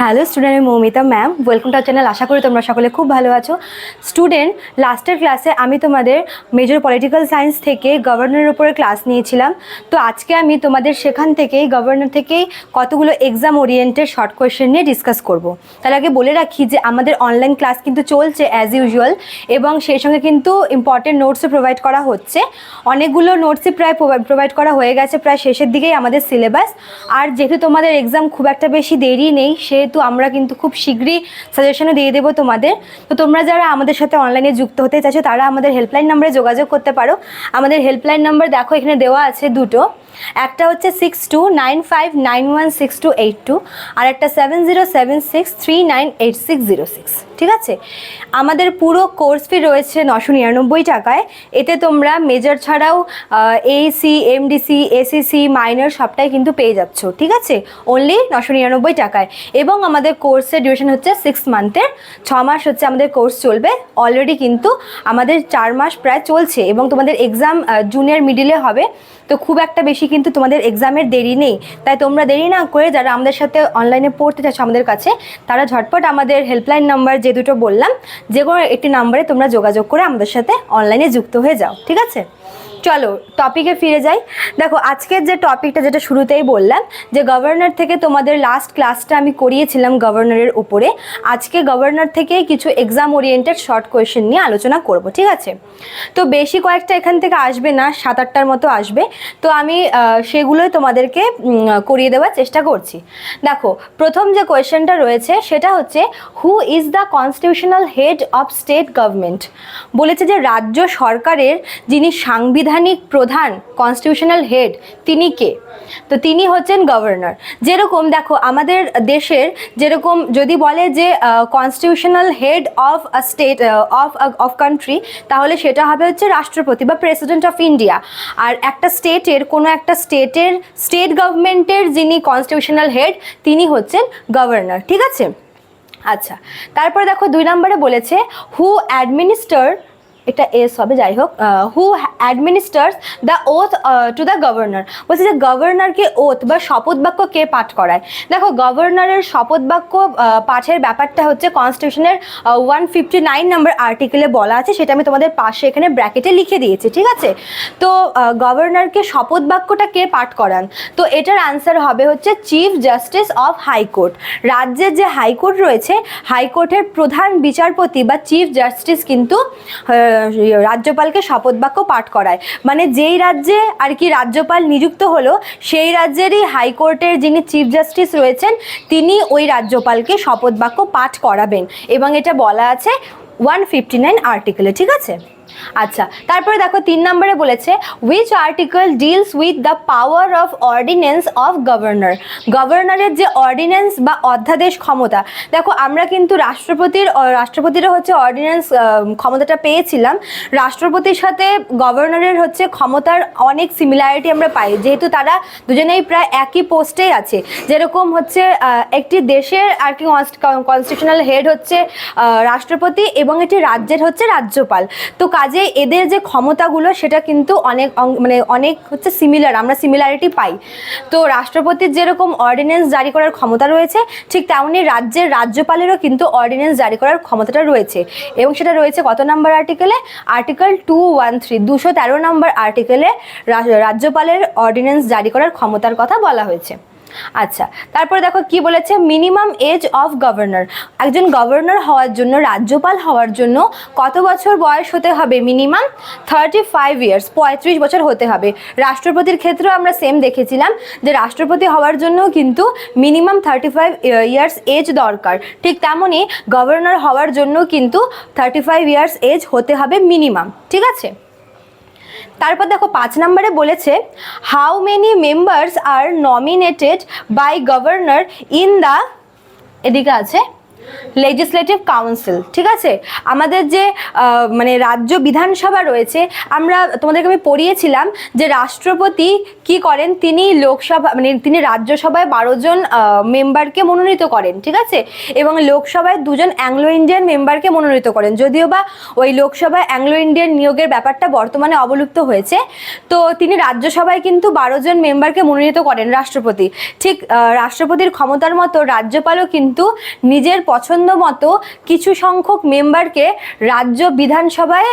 Hello student, আমি Moumita ma'am. Welcome to channel আশা করি তোমরা সকলে খুব ভালো আছো। স্টুডেন্ট লাস্টের ক্লাসে আমি তোমাদের মেজর পলিটিক্যাল সায়েন্স থেকে গভর্নরের উপরে ক্লাস নিয়েছিলাম। তো আজকে আমি তোমাদের সেখান থেকেই গভর্নর থেকেই কতগুলো এক্সাম ওরিয়েন্টেড শর্ট কোয়েশ্চেন নিয়ে ডিসকাস করব। তার আগে বলে রাখি যে আমাদের অনলাইন ক্লাস কিন্তু চলছে অ্যাজ ইউজুয়াল এবং সেই সঙ্গে কিন্তু ইম্পর্টেন্ট নোটসও প্রোভাইড করা হচ্ছে। অনেকগুলো নোটসই প্রায় প্রোভাইড করা হয়ে গেছে। প্রায় শেষের দিকেই আমাদের সিলেবাস আর যেহেতু তোমাদের এক্সাম খুব একটা বেশি দেরি নেই সেহেতু আমরা কিন্তু খুব শীঘ্রই সাজেশনও দিয়ে দেবো তোমাদের। তো তোমরা যারা আমাদের সাথে অনলাইনে যুক্ত হতে চাইছো, তারা আমাদের হেল্পলাইন নাম্বারে যোগাযোগ করতে পারো। আমাদের হেল্পলাইন নাম্বার দেখো এখানে দেওয়া আছে দুটো। একটা হচ্ছে six two nine five nine one six two eight two আর একটা seven zero seven six three nine eight six zero six ঠিক আছে? আমাদের পুরো কোর্স ফি রয়েছে নশো নিরানব্বই টাকায়। এতে তোমরা মেজর ছাড়াও এইসি এমডিসি এসিসি মাইনর সবটাই কিন্তু পেয়ে যাচ্ছ, ঠিক আছে? অনলি নশো নিরানব্বই টাকায়। এবং আমাদের কোর্সের ডিউরেশন হচ্ছে সিক্স মান্থের ছ মাস হচ্ছে আমাদের কোর্স চলবে। অলরেডি কিন্তু আমাদের চার মাস প্রায় চলছে এবং তোমাদের এক্সাম জুনিয়র মিডিলে হবে। তো খুব একটা বেশি কিন্তু তোমাদের এক্সামের দেরি নেই। তাই তোমরা দেরি না করে যারা আমাদের সাথে অনলাইনে পড়তে চাচ্ছ আমাদের কাছে, তারা ঝটপট আমাদের হেল্পলাইন নাম্বার যে দুটো বললাম, যে কোনো একটি নাম্বারে তোমরা যোগাযোগ করে আমাদের সাথে অনলাইনে যুক্ত হয়ে যাও। ঠিক আছে? চলো টপিকে ফিরে যাই। দেখো, আজকের যে টপিকটা যেটা শুরুতেই বললাম, যে গভর্নর থেকে তোমাদের লাস্ট ক্লাসটা আমি করিয়েছিলাম গভর্নরের উপরে। আজকে গভর্নর থেকেই কিছু এক্সাম ওরিয়েন্টেড শর্ট কোয়েশ্চেন নিয়ে আলোচনা করব, ঠিক আছে? তো বেশি কয়েকটা এখান থেকে আসবে না সাত আটটার মতো আসবে। তো আমি সেগুলোই তোমাদেরকে করিয়ে দেওয়ার চেষ্টা করছি। দেখো, প্রথম যে কোয়েশ্চেনটা রয়েছে, সেটা হচ্ছে who is the constitutional head of state government বলেছে যে রাজ্য সরকারের যিনি সাংবিধানিক প্রধান কনস্টিটিউশনাল হেড তিনি কে? তো তিনি হচ্ছেন গভর্নর যেরকম দেখো, আমাদের দেশের যেরকম যদি বলে যে constitutional head of a state of of country তাহলে সেটা হবে হচ্ছে রাষ্ট্রপতি বা প্রেসিডেন্ট অফ ইন্ডিয়া আর একটা স্টেটের কোনো একটা স্টেটের স্টেট গভর্নমেন্টের যিনি কনস্টিটিউশনাল হেড তিনি হচ্ছেন গভর্নর ঠিক আছে? আচ্ছা তারপরে দেখো দুই নম্বরে বলেছে হু অ্যাডমিনিস্টার এটা এস হবে, যাই হোক who administers the oath to the governor বলছে যে গভর্নরকে ওথ বা শপথ বাক্য কে পাঠ করায়? দেখো গভর্নরের শপথ বাক্য পাঠের ব্যাপারটা হচ্ছে কনস্টিটিউশনের ওয়ান ফিফটি নাইন নাম্বার আর্টিকেলে বলা আছে, সেটা আমি তোমাদের পাশে এখানে ব্র্যাকেটে লিখে দিয়েছি, ঠিক আছে? তো গভর্নরকে শপথ বাক্যটা কে পাঠ করান? তো এটার আনসার হবে হচ্ছে চিফ জাস্টিস অফ হাইকোর্ট রাজ্যের যে হাইকোর্ট রয়েছে হাইকোর্টের প্রধান বিচারপতি বা চিফ জাস্টিস কিন্তু রাজ্যপালকে শপথ বাক্য পাঠ করায়। মানে যেই রাজ্যে আর কি রাজ্যপাল নিযুক্ত হলো, সেই রাজ্যেরই হাইকোর্টের যিনি চিফ জাস্টিস রয়েছেন, তিনি ওই রাজ্যপালকে শপথ বাক্য পাঠ করাবেন। এবং এটা বলা আছে ওয়ান ফিফটি নাইন আর্টিকেলে ঠিক আছে? আচ্ছা তারপরে দেখো তিন নম্বরে বলেছে which article deals with the power of ordinance of governor গভর্নরের যে অর্ডিন্যান্স বা অধ্যাদেশ ক্ষমতা, দেখো আমরা কিন্তু রাষ্ট্রপতির রাষ্ট্রপতিরও হচ্ছে অর্ডিন্যান্স ক্ষমতাটা পেয়েছিলাম। রাষ্ট্রপতির সাথে গভর্নরের হচ্ছে ক্ষমতার অনেক সিমিলারিটি আমরা পাই, যেহেতু তারা দুজনেই প্রায় একই পোস্টেই আছে। যেরকম হচ্ছে একটি দেশের আর কি কনস্টিটিউশনাল হেড হচ্ছে রাষ্ট্রপতি এবং একটি রাজ্যের হচ্ছে রাজ্যপাল। তো কাজে এদের যে ক্ষমতাগুলো, সেটা কিন্তু অনেক মানে অনেক হচ্ছে সিমিলার আমরা সিমিলারিটি পাই। তো রাষ্ট্রপতির যেরকম অর্ডিন্যান্স জারি করার ক্ষমতা রয়েছে, ঠিক তেমনি রাজ্যের রাজ্যপালেরও কিন্তু অর্ডিন্যান্স জারি করার ক্ষমতাটা রয়েছে। এবং সেটা রয়েছে কত নম্বর আর্টিকেলে আর্টিকেল টু ওয়ান থ্রি দুশো তেরো নম্বর আর্টিকেলে রাজ্যপালের অর্ডিন্যান্স জারি করার ক্ষমতার কথা বলা হয়েছে। আচ্ছা তারপরে দেখো কি বলেছে? মিনিমাম এজ অফ গভর্নর একজন গভর্নর হওয়ার জন্য, রাজ্যপাল হওয়ার জন্য কত বছর বয়স হতে হবে? মিনিমাম থার্টি ফাইভ ইয়ার্স পঁয়ত্রিশ বছর হতে হবে। রাষ্ট্রপতির ক্ষেত্রেও আমরা সেম দেখেছিলাম যে রাষ্ট্রপতি হওয়ার জন্য কিন্তু minimum thirty five years age দরকার। ঠিক তেমনই গভর্নর হওয়ার জন্য কিন্তু থার্টি ফাইভ ইয়ার্স এজ হতে হবে মিনিমাম ঠিক আছে? তারপর দেখো পাঁচ নম্বরে বলেছে how many members are nominated by governor in the এদিকে আছে লেজিসলেটিভ কাউন্সিল ঠিক আছে? আমাদের যে মানে রাজ্য বিধানসভা রয়েছে, আমরা তোমাদেরকে আমি পড়িয়েছিলাম যে রাষ্ট্রপতি কি করেন? তিনি লোকসভা মানে তিনি রাজ্যসভায় বারো জন মেম্বারকে মনোনীত করেন, ঠিক আছে? এবং লোকসভায় দুজন অ্যাংলো ইন্ডিয়ান মেম্বারকে মনোনীত করেন। যদিও বা ওই লোকসভায় অ্যাংলো ইন্ডিয়ান নিয়োগের ব্যাপারটা বর্তমানে অবলুপ্ত হয়েছে, তো তিনি রাজ্যসভায় কিন্তু বারো জন মেম্বারকে মনোনীত করেন রাষ্ট্রপতি। ঠিক রাষ্ট্রপতির ক্ষমতার মতো রাজ্যপালও কিন্তু নিজের পছন্দ মতো কিছু সংখ্যক মেম্বারকে রাজ্য বিধানসভায়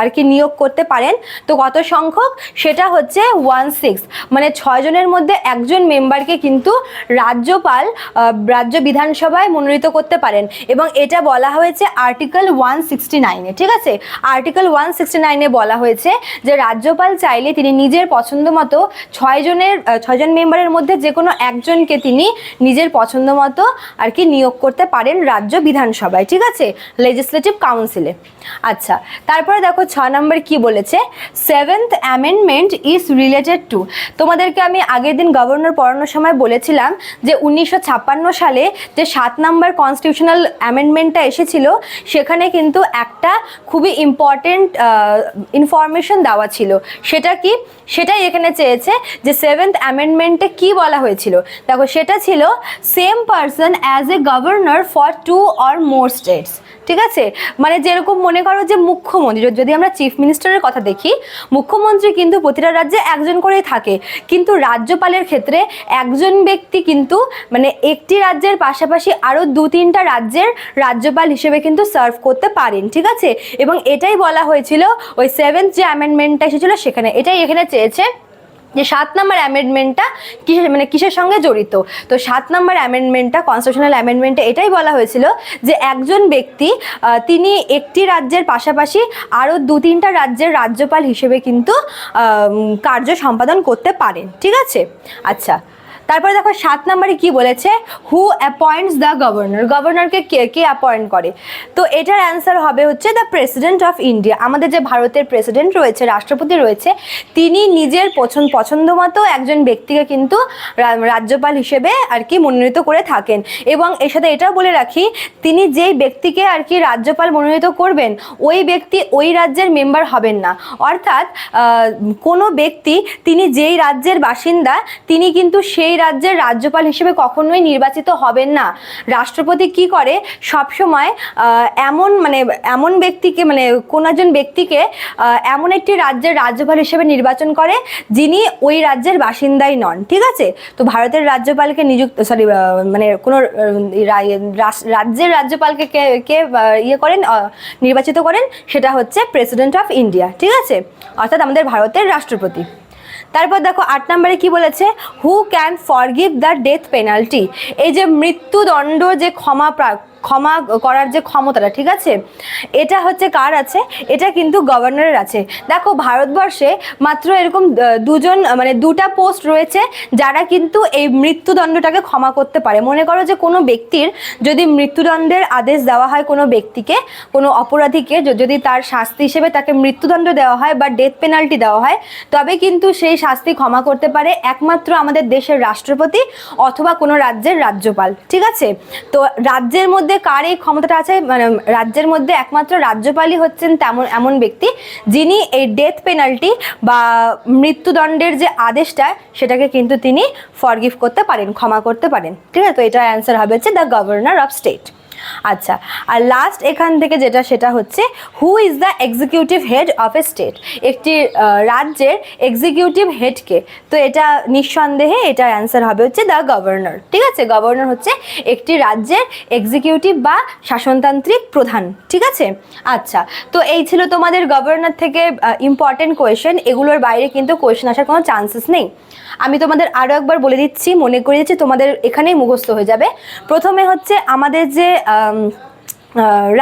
আর কি নিয়োগ করতে পারেন। তো কত সংখ্যক? সেটা হচ্ছে ওয়ান সিক্স মানে ছয়জনের মধ্যে একজন মেম্বারকে কিন্তু রাজ্যপাল রাজ্য বিধানসভায় মনোনীত করতে পারেন। এবং এটা বলা হয়েছে আর্টিকেল ওয়ান সিক্সটি নাইনে ঠিক আছে? আর্টিকেল ওয়ান সিক্সটি নাইনে বলা হয়েছে যে রাজ্যপাল চাইলে তিনি নিজের পছন্দ মতো ছয়জনের ছয়জন মেম্বারের মধ্যে যে কোনো একজনকে তিনি নিজের পছন্দ মতো আর কি নিয়োগ করতে পারেন। রাজ্য বিধানসভায়, ঠিক আছে? লেজিসলেটিভ কাউন্সিলে আচ্ছা তারপরে দেখো ছ নম্বর কি বলেছে? Seventh amendment is related to তোমাদেরকে আমি আগের দিন গভর্নর পড়ানোর সময় বলেছিলাম যে উনিশশো ছাপ্পান্ন সালে যে সাত নম্বর কনস্টিটিউশনাল অ্যামেন্ডমেন্টটা এসেছিল, সেখানে কিন্তু একটা খুবই ইম্পর্টেন্ট ইনফরমেশন দেওয়া ছিল। সেটা কি? সেটাই এখানে চেয়েছে যে সেভেন্থ অ্যামেন্ডমেন্টে কি বলা হয়েছিল? দেখো, সেটা ছিল same person as a governor for two or more states ঠিক আছে? মানে যেরকম মনে করো যে মুখ্যমন্ত্রী, যদি আমরা চিফ মিনিস্টারের কথা দেখি, মুখ্যমন্ত্রী কিন্তু প্রতিটা রাজ্যে একজন করেই থাকে। কিন্তু রাজ্যপালের ক্ষেত্রে একজন ব্যক্তি কিন্তু মানে একটি রাজ্যের পাশাপাশি আরও দু তিনটা রাজ্যের রাজ্যপাল হিসেবে কিন্তু সার্ভ করতে পারেন, ঠিক আছে? এবং এটাই বলা হয়েছিল, ওই সেভেন্থ যে অ্যামেন্ডমেন্টটা এসেছিল সেখানে। এটাই এখানে চেয়েছে যে সাত নম্বর অ্যামেন্ডমেন্টটা কিসের মানে কিসের সঙ্গে জড়িত? তো সাত নম্বর অ্যামেন্ডমেন্টটা কনস্টিটিউশনাল অ্যামেন্ডমেন্টে এটাই বলা হয়েছিল যে একজন ব্যক্তি তিনি একটি রাজ্যের পাশাপাশি আরও দু তিনটা রাজ্যের রাজ্যপাল হিসেবে কিন্তু কার্য সম্পাদন করতে পারেন। ঠিক আছে? আচ্ছা তারপরে দেখো সাত নম্বরে কি বলেছে? হু অ্যাপয়েন্টস দ্য গভর্নর গভর্নরকে কে কে অ্যাপয়েন্ট করে? তো এটার অ্যান্সার হবে হচ্ছে দ্য প্রেসিডেন্ট অফ ইন্ডিয়া আমাদের যে ভারতের প্রেসিডেন্ট রয়েছে, রাষ্ট্রপতি রয়েছে, তিনি নিজের পছন্দ পছন্দ মতো একজন ব্যক্তিকে কিন্তু রাজ্যপাল হিসেবে আর কি মনোনীত করে থাকেন। এবং এর সাথে এটাও বলে রাখি, তিনি যেই ব্যক্তিকে আর কি রাজ্যপাল মনোনীত করবেন, ওই ব্যক্তি ওই রাজ্যের মেম্বার হবেন না। অর্থাৎ কোনো ব্যক্তি, তিনি যেই রাজ্যের বাসিন্দা, তিনি কিন্তু সেই রাজ্যের রাজ্যপাল হিসেবে কখনোই নির্বাচিত হবেন না। রাষ্ট্রপতি কি করে? সবসময় এমন মানে এমন ব্যক্তিকে মানে কোন একজন ব্যক্তিকে এমন একটি রাজ্যের রাজ্যপাল হিসেবে নির্বাচন করে যিনি ওই রাজ্যের বাসিন্দাই নন, ঠিক আছে? তো ভারতের রাজ্যপালকে নিযুক্ত সরি মানে কোনো রাজ্যের রাজ্যপালকে কে কে ইয়ে করেন নির্বাচিত করেন, সেটা হচ্ছে প্রেসিডেন্ট অফ ইন্ডিয়া ঠিক আছে? অর্থাৎ আমাদের ভারতের রাষ্ট্রপতি। তারপর দেখো আট নম্বরে কি বলেছে? Who can forgive the death penalty এই যে মৃত্যুদণ্ড যে ক্ষমা ক্ষমা করার যে ক্ষমতাটা, ঠিক আছে? এটা হচ্ছে কার আছে? এটা কিন্তু গভর্নরের আছে। দেখো, ভারতবর্ষে মাত্র এরকম দুজন মানে দুটা পোস্ট রয়েছে যারা কিন্তু এই মৃত্যুদণ্ডটাকে ক্ষমা করতে পারে। মনে করো যে কোনো ব্যক্তির যদি মৃত্যুদণ্ডের আদেশ দেওয়া হয় কোনো ব্যক্তিকে, কোনো অপরাধীকে যদি তার শাস্তি হিসেবে তাকে মৃত্যুদণ্ড দেওয়া হয় বা ডেথ পেনাল্টি দেওয়া হয়, তবে কিন্তু সেই শাস্তি ক্ষমা করতে পারে একমাত্র আমাদের দেশের রাষ্ট্রপতি অথবা কোনো রাজ্যের রাজ্যপাল, ঠিক আছে? তো রাজ্যের মধ্যে কার এই ক্ষমতাটা আছে? মানে রাজ্যের মধ্যে একমাত্র রাজ্যপালই হচ্ছেন তেমন, এমন ব্যক্তি যিনি এই ডেথ পেনাল্টি বা মৃত্যুদণ্ডের যে আদেশটা, সেটাকে কিন্তু তিনি ফরগিভ করতে পারেন, ক্ষমা করতে পারেন। ঠিক আছে? তো এটা অ্যান্সার হবে হচ্ছে দ্য গভর্নর অফ স্টেট আচ্ছা আর লাস্ট এখান থেকে যেটা, সেটা হচ্ছে who is the executive head of a state একটি রাজ্যের এক্সিকিউটিভ হেডকে তো এটা নিঃসন্দেহে এটার অ্যান্সার হবে হচ্ছে দ্য গভর্নর ঠিক আছে? গভর্নর হচ্ছে একটি রাজ্যের এক্সিকিউটিভ বা শাসনতান্ত্রিক প্রধান। ঠিক আছে? আচ্ছা তো এই ছিল তোমাদের গভর্নর থেকে ইম্পর্টেন্ট কোয়েশ্চেন এগুলোর বাইরে কিন্তু কোয়েশ্চেন আসার কোনো চান্সেস নেই। আমি তোমাদের আরও একবার বলে দিচ্ছি, মনে করে দিচ্ছি, তোমাদের এখানেই মুখস্থ হয়ে যাবে। প্রথমে হচ্ছে আমাদের যে আম, আহ,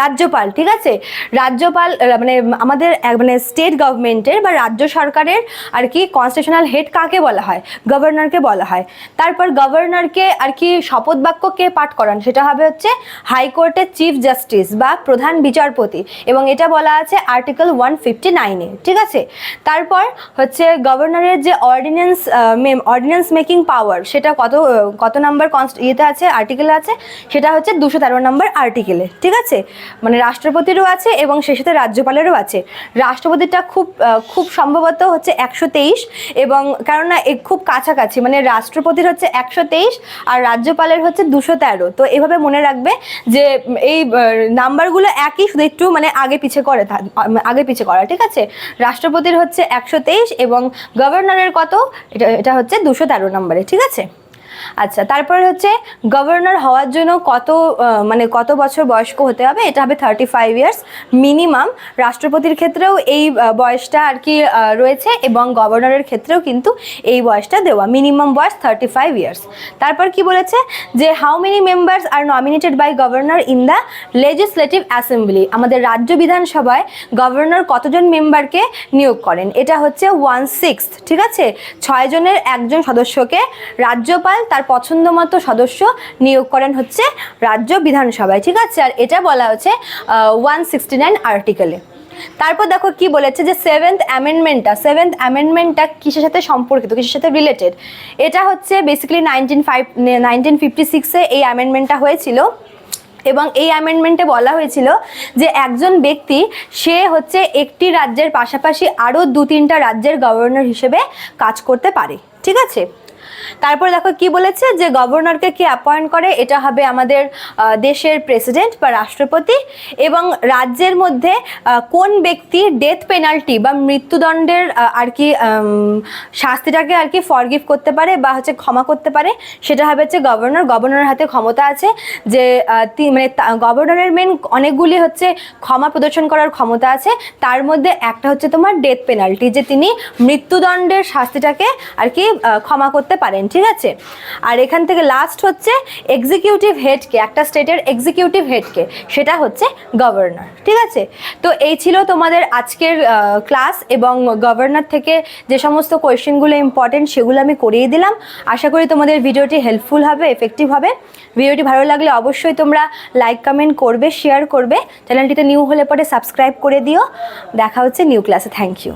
রাজ্যপাল, ঠিক আছে? রাজ্যপাল মানে আমাদের মানে স্টেট গভর্নমেন্টের বা রাজ্য সরকারের আর কি কনস্টিটিউশনাল হেড কাকে বলা হয়? গভর্নরকে বলা হয়। তারপর গভর্নরকে আর কি শপথ বাক্য কে পাঠ করান? সেটা হবে হচ্ছে হাইকোর্টের চিফ জাস্টিস বা প্রধান বিচারপতি এবং এটা বলা আছে আর্টিকেল ওয়ান ফিফটি নাইনে ঠিক আছে? তারপর হচ্ছে গভর্নরের যে অর্ডিন্যান্স অর্ডিন্যান্স মেকিং পাওয়ার সেটা কত কত নাম্বার কনস্ট ইয়েতে আছে আর্টিকেলে আছে, সেটা হচ্ছে দুশো তেরো নম্বর আর্টিকেলে ঠিক আছে? মানে রাষ্ট্রপতিরও আছে এবং সে সাথে রাজ্যপালেরও আছে। রাষ্ট্রপতিটা খুব খুব সম্ভবত হচ্ছে একশো তেইশ এবং কেননা এ খুব কাছাকাছি মানে রাষ্ট্রপতির হচ্ছে একশো তেইশ আর রাজ্যপালের হচ্ছে দুশো তেরো। তো এভাবে মনে রাখবে যে এই নাম্বারগুলো একই, শুধু একটু মানে আগে পিছে করে আগে পিছে করা, ঠিক আছে? রাষ্ট্রপতির হচ্ছে একশো তেইশ এবং গভর্নরের কত? এটা এটা হচ্ছে দুশো তেরো নম্বরে, ঠিক আছে? আচ্ছা তারপরে হচ্ছে গভর্নর হওয়ার জন্য কত মানে কত বছর বয়স্ক হতে হবে? এটা হবে থার্টি ফাইভ ইয়ার্স মিনিমাম রাষ্ট্রপতির ক্ষেত্রেও এই বয়সটা আর কি রয়েছে এবং গভর্নরের ক্ষেত্রেও কিন্তু এই বয়সটা দেওয়া মিনিমাম বয়স থার্টি ফাইভ ইয়ার্স তারপর কি বলেছে? যে how many members are nominated by governor in the legislative assembly আমাদের রাজ্য বিধানসভায় গভর্নর কতজন মেম্বারকে নিয়োগ করেন? এটা হচ্ছে ওয়ান সিক্স ঠিক আছে? ছয় জনের একজন সদস্যকে রাজ্যপাল তার পছন্দ মতো সদস্য নিয়োগ করেন হচ্ছে রাজ্য বিধানসভায়, ঠিক আছে? আর এটা বলা হচ্ছে ওয়ান সিক্সটি নাইন আর্টিকেলে তারপর দেখো কি বলেছে যে সেভেন্থ অ্যামেন্ডমেন্টটা সেভেন্থ অ্যামেন্ডমেন্টটা কিসের সাথে সম্পর্কিত, কিসের সাথে রিলেটেড এটা হচ্ছে basically nineteen five nineteen fifty সিক্সে এই অ্যামেন্ডমেন্টটা হয়েছিল। এবং এই অ্যামেন্ডমেন্টে বলা হয়েছিল যে একজন ব্যক্তি, সে হচ্ছে একটি রাজ্যের পাশাপাশি আরও দু তিনটা রাজ্যের গভর্নর হিসেবে কাজ করতে পারে, ঠিক আছে? তারপর দেখো কি বলেছে যে গভর্নরকে কি অ্যাপয়েন্ট করে? এটা হবে আমাদের দেশের প্রেসিডেন্ট বা রাষ্ট্রপতি এবং রাজ্যের মধ্যে কোন ব্যক্তি ডেথ পেনাল্টি বা মৃত্যুদণ্ডের আর কি শাস্তিটাকে আর কি ফরগিভ করতে পারে বা হচ্ছে ক্ষমা করতে পারে, সেটা হবে হচ্ছে গভর্নর। গভর্নরের হাতে ক্ষমতা আছে যে মানে গভর্নরের মেন অনেকগুলি হচ্ছে ক্ষমা প্রদর্শন করার ক্ষমতা আছে। তার মধ্যে একটা হচ্ছে তোমার ডেথ পেনাল্টি যে তিনি মৃত্যুদণ্ডের শাস্তিটাকে আর কি ক্ষমা করতে পারেন ঠিক আছে? আর এখান থেকে লাস্ট হচ্ছে এক্সিকিউটিভ হেডকে একটা স্টেটের এক্সিকিউটিভ হেডকে সেটা হচ্ছে গভর্নর ঠিক আছে? তো এই ছিল তোমাদের আজকের ক্লাস এবং গভর্নর থেকে যে সমস্ত কোয়েশ্চেনগুলো ইম্পর্টেন্ট সেগুলো আমি করিয়ে দিলাম। আশা করি তোমাদের ভিডিওটি হেল্পফুল হবে এফেক্টিভ হবে। ভিডিওটি ভালো লাগলে অবশ্যই তোমরা লাইক কমেন্ট করবে শেয়ার করবে। চ্যানেলটিতে নিউ হলে পরে সাবস্ক্রাইব করে দিও। দেখা হচ্ছে নিউ ক্লাসে থ্যাংক ইউ